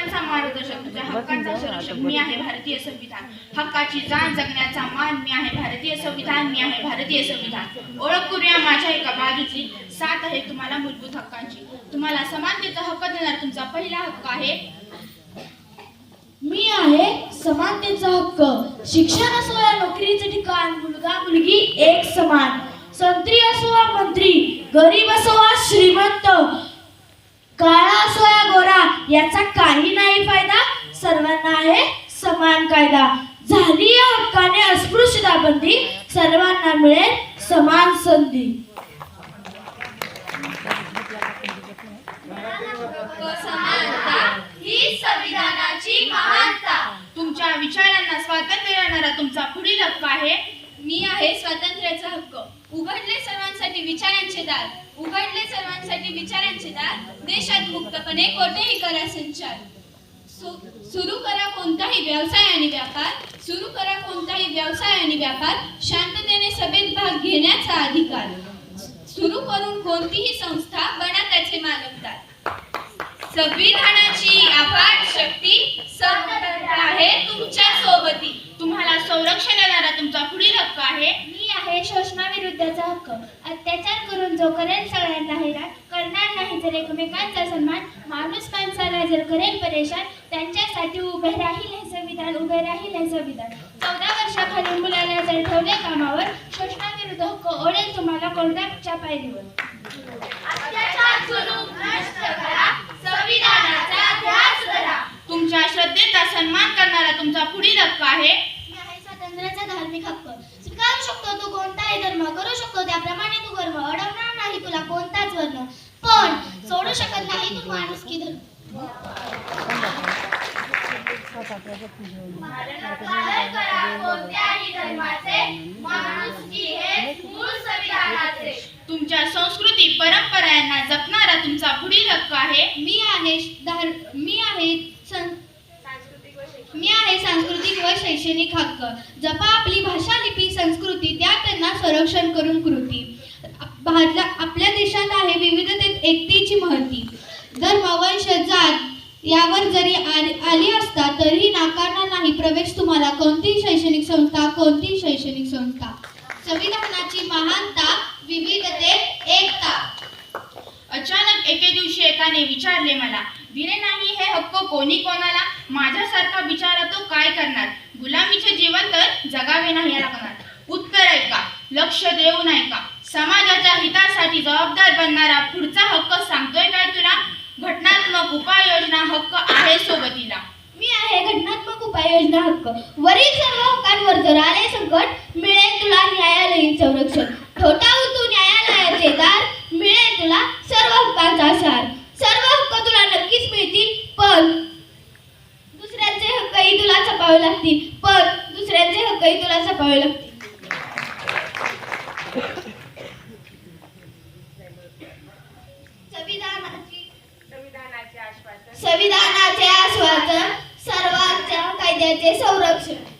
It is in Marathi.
हक्कांचा मार्गदर्शक तुझ्या हक्कांचा संरक्षक मी आहे भारतीय संविधान. हक्काची जाण जगण्याचा मान मी आहे भारतीय संविधान. मी आहे भारतीय संविधान. ओळख करूया माझ्या एका बाजूची. साथ आहे तुम्हाला मूलभूत हक्कांची. तुम्हाला समानतेचा हक्क देणार तुमचा पहिला हक्क आहे. मी आहे समानतेचा हक्क. शिक्षण असो या नोकरीचे ठिकाण मुलगा मुलगी एक समान. संत्री असो वा मंत्री गरीब असो वा श्रीमंत. याचा काही नाही फायदा सर्वांना आहे समान कायदा. झाली या हक्काने अस्पृश्यता बंदी सर्वांना मिळेल समान संधी. समानता ही संविधानाची महानता. तुमच्या विचारांना स्वातंत्र्य देणारा तुमचा पुढील हक्क आहे. मी आहे स्वातंत्र्याचा हक्क. दार. उघडले सर्वांसाठी विचारांचे दार. देशात मुक्तपणे कोठेही करा संचार. सुरू करा कोणताही व्यवसाय आणि व्यापार. सुरू करा कोणताही व्यवसाय आणि व्यापार. शांततेने सभेत भाग घेण्याचा अधिकार. सुरू करून कोणतीही संस्था बना त्याचे मालकदार संविधानाची अफाट शक्ती सर्वत्र आहे तुमच्या सोबती. तुम्हाला संरक्षण देणारा तुमचा पुढील हक्क आहे. आहे शोषणाविरुद्धचा हक्क. अत्याचार करून जो करेल सगळ्यांना हैराण करणार नाही जर एकमेकांचा सन्मान माणूस माणसाला जर करेल परेशान त्यांच्यासाठी उभे राहील हे संविधान उभे राहील हे संविधान. चौदा वर्षाखालील मुलाला जर ठेवले कामावर शोषणाविरुद्ध हक्क ओढेल तुम्हाला कोर्टाच्या पायरीवर. तुमच्या श्रद्धेचा सन्मान करणारा तुमचा पुढील हक्क आहे. धार्मिक हक्क. धर्म करू शकतो त्याप्रमाणे तू कर्म अडवणार नाही तुला कोणताच वर्ण. पण सोडू शकत नाही तू धर्म हे मूळ संविधानाचे तुमच्या संस्कृती परंपरा यांना जपणारा तुमचा पुढील हक्क आहे. मी आहे मी आहे मी आहे सांस्कृतिक व शैक्षणिक हक्क. जपा आपली भाषा लिपी संस्कृती त्या त्यांना संरक्षण करून कृती. भारला आपल्या देशात आहे विविधतेत एकतेची महती. धर्म वंश जात यावर जरी आली असता तरीही नाकारणार नाही प्रवेश तुम्हाला कोणतीही शैक्षणिक संस्था कोणतीही शैक्षणिक संस्था. संविधानाची महानता विविधतेत एकता. अचानक एके दिवशी एकाने विचारले मला दिले नाही हे हक्क कोणी कोणाला? माझ्यासारखा विचार तो काय करणार? गुलामीचे जीवन तर जगावे नाही लागणार लक्ष देऊ नाही का? समाजाच्या हितासाठी जबाबदार बनणारा पुढचा हक्क सांगतोय काय तुला? घटनात्मक उपाययोजना हक्क आहे सोबतीला. मी आहे घटनात्मक उपाययोजना हक्क. वरील सर्व हक्कांवर जर आले संकट मिळेल तुला न्यायालयीन संरक्षण. ठोठावू तू न्यायालयाचे दार मिळेल तुला सर्व हक्कांचा सार. सर्व हक्क तुला नक्कीच मिळतील पण दुसऱ्यांचे हक्कही तुला जपावे लागतील. पण दुसऱ्यांचे हक्कही तुला जपावे लागतील. संविधानाचे कायद्याचे संरक्षण.